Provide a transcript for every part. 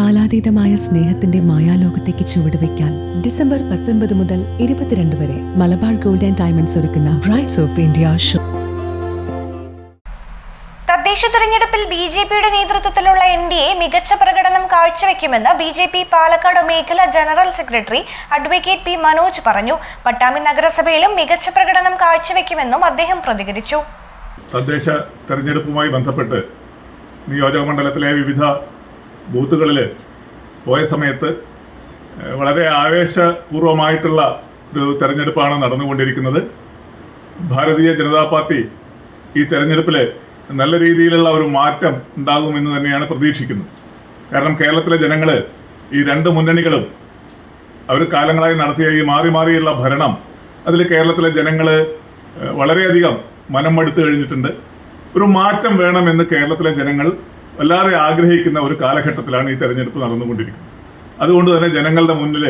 കാലാതീതമായ സ്നേഹത്തിന്റെ മായാലോകത്തേക്ക് ചുവടുവെക്കാൻ ഡിസംബർ പത്തൊൻപത് മുതൽ ഇരുപത്തിരണ്ട് വരെ മലബാർ ഗോൾഡ് ആൻഡ് ഡയമണ്ട്സ് ഒരുക്കുന്ന ബ്രൈറ്റ്സ് ഓഫ് ഇന്ത്യ ഷോ തദ്ദേശ തെരഞ്ഞെടുപ്പിൽ ബി ജെ പിയുടെ നേതൃത്വത്തിലുള്ള എൻ ഡി എ മികച്ച പ്രകടനം കാഴ്ചവെക്കുമെന്ന് ബി ജെ പി പാലക്കാട് മേഖലാ general secretary advocate P Manoj പറഞ്ഞു. പട്ടാമ്പി നഗരസഭയിലും മികച്ച പ്രകടനം കാഴ്ചവെക്കുമെന്നും അദ്ദേഹം പ്രതികരിച്ചു. തദ്ദേശ തെരഞ്ഞെടുപ്പുമായി ബന്ധപ്പെട്ട് നിയോജക മണ്ഡലത്തിലെ വിവിധ ബൂത്തുകളിൽ പോയ സമയത്ത് വളരെ ആവേശപൂർവമായിട്ടുള്ള ഒരു തെരഞ്ഞെടുപ്പാണ് നടന്നുകൊണ്ടിരിക്കുന്നത്. ഭാരതീയ ജനതാ പാർട്ടി ഈ തെരഞ്ഞെടുപ്പിൽ നല്ല രീതിയിലുള്ള ഒരു മാറ്റം ഉണ്ടാകുമെന്ന് തന്നെയാണ് പ്രതീക്ഷിക്കുന്നത്. കാരണം കേരളത്തിലെ ജനങ്ങൾ ഈ രണ്ട് മുന്നണികളും അവർ കാലങ്ങളായി നടത്തിയ ഈ മാറി മാറിയുള്ള ഭരണം അതിൽ കേരളത്തിലെ ജനങ്ങൾ വളരെയധികം മനം മടുത്തു കഴിഞ്ഞിട്ടുണ്ട്. ഒരു മാറ്റം വേണമെന്ന് കേരളത്തിലെ ജനങ്ങൾ വല്ലാതെ ആഗ്രഹിക്കുന്ന ഒരു കാലഘട്ടത്തിലാണ് ഈ തെരഞ്ഞെടുപ്പ് നടന്നുകൊണ്ടിരിക്കുന്നത്. അതുകൊണ്ട് തന്നെ ജനങ്ങളുടെ മുന്നിൽ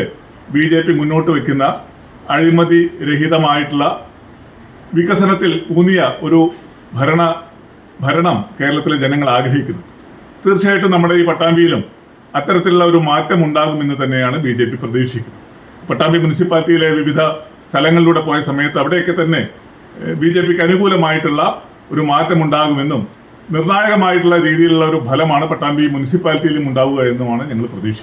ബി ജെ പി മുന്നോട്ട് വയ്ക്കുന്ന അഴിമതി രഹിതമായിട്ടുള്ള വികസനത്തിൽ ഊന്നിയ ഒരു ഭരണ ഭരണം കേരളത്തിലെ ജനങ്ങൾ ആഗ്രഹിക്കുന്നു. തീർച്ചയായിട്ടും നമ്മുടെ ഈ പട്ടാമ്പിയിലും അത്തരത്തിലുള്ള ഒരു മാറ്റം ഉണ്ടാകുമെന്ന് തന്നെയാണ് ബി ജെ പി പ്രതീക്ഷിക്കുന്നത്. പട്ടാമ്പി മുനിസിപ്പാലിറ്റിയിലെ വിവിധ സ്ഥലങ്ങളിലൂടെ പോയ സമയത്ത് അവിടെയൊക്കെ തന്നെ ബി ജെ പിക്ക് അനുകൂലമായിട്ടുള്ള ഒരു മാറ്റം ഉണ്ടാകുമെന്നും നിർണായകമായിട്ടുള്ള രീതിയിലുള്ള ഒരു ഫലമാണ് പട്ടാമ്പി മുനിസിപ്പാലിറ്റിയിലും ഉണ്ടാവുക എന്നുമാണ് ഞങ്ങൾ പ്രതീക്ഷിക്കുന്നത്.